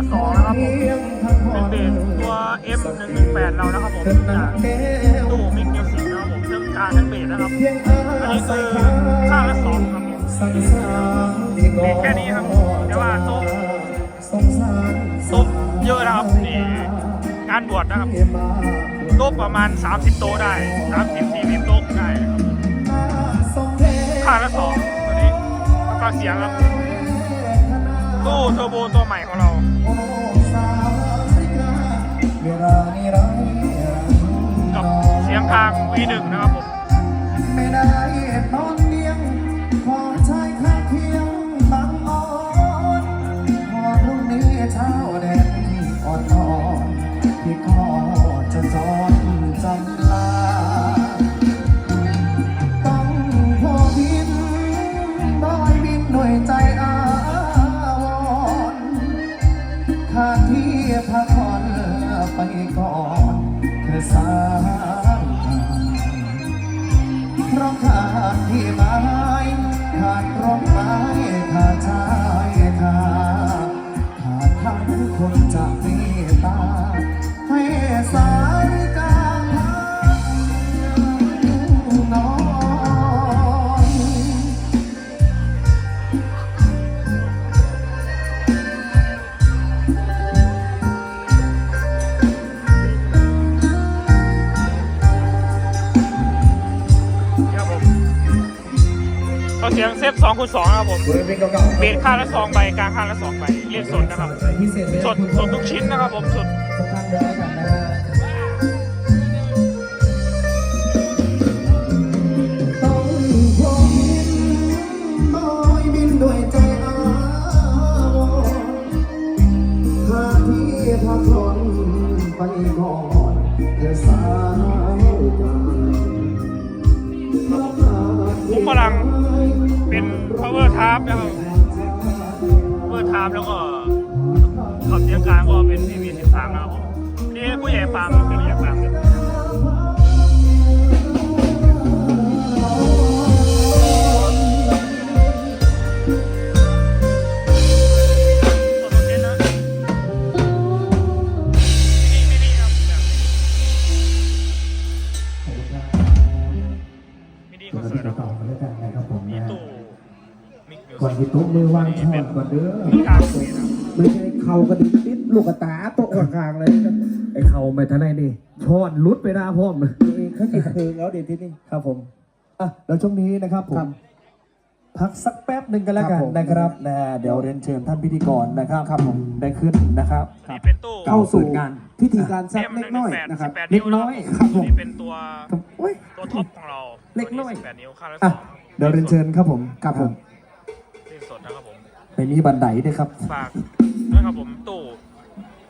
ละสองนะครับผมเป็นเบสตัว M 1 1 8เรานะครับผมจากตู้มิกมิวสิกนะครับผมเครื่องกลางทั้งเบสนะครับอันนี้คือข้างละสองครับผมเบสแค่นี้ครับแต่ว่าโต๊ะโต๊ะเยอะนะครับนี่งานบวชนะครับโต๊ะประมาณ 30 โต๊ะได้ 30 40 โต๊ะได้นะครับข้างละสองตัวนี้แล้วก็เสียงครับ ตู้เทอร์โบตัวใหม่ของเรากับเสียงทาง V1 นะครับผม ไปก่อน ก็เสียงเซฟ2คูณ2นะครับผม เบสข้างละ2ใบกลางข้างละ2ใบเล่นสดนะครับ สดสดทุกชิ้นนะครับผมสดทุกท่านเลยแล้วกันนะฮะต้องพอบินบอยบินด้วยใจอาวรณ์หาที่พักผ่อนไปก่อนเดี๋ยวสายกลางเพราะขาดมุกพลัง เป็น power tab นะครับ power tab แล้วก็ขอบเสียงกลางก็เป็น PV 13นะครับผมนี่ผู้ใหญ่ฟาร์มเป็นผู้ใหญ่ฟาร์มครับสดทุกชิ้นนะมินิมินิครับมินิคอนเสิร์ตครับต่อแล้วกันนะครับผมมีนะตู้มิ กมิวก่อนสิที่โต๊ะมือวางช้อนก่อนเด้อกลางเลยนะไม่ใช่เข่ากระดิกติดลูกกระตาโต๊ะกลางๆเลยไอ้เข่าไม่ทันไรนี่ช้อนลุดไปหน้าพ่อมเขาติดเพลงแล้วเดี๋ยวที่นี่ครับผมอะแล้วช่วงนี้นะครับผมพักสักแป๊บหนึ่งกันแล้วกันนะครับนะเดี๋ยวเรียนเชิญท่านพิธีกรนะครับครับผมได้ขึ้นนะครับนี่เป็นตู้เข้าสู่งานพิธีการสัก M เล็กน้อยนะครับ18นิ้วนะครับครับผมนี่เป็นตัวโอ้ยตัวท็อปของเราเล็กน้อย18นิ้วค่าละสอะองเดี๋ยวเรียนเชิญครับผมครับผมเล่น สดนะครับผม ไม่มีบันไดด้วยครับ ฝากนะครับผมตู้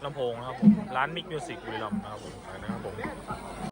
ลำโพงนะครับผม ร้านมิกมิวสิกบุรีรัมย์นะครับผมฝากนะครับผม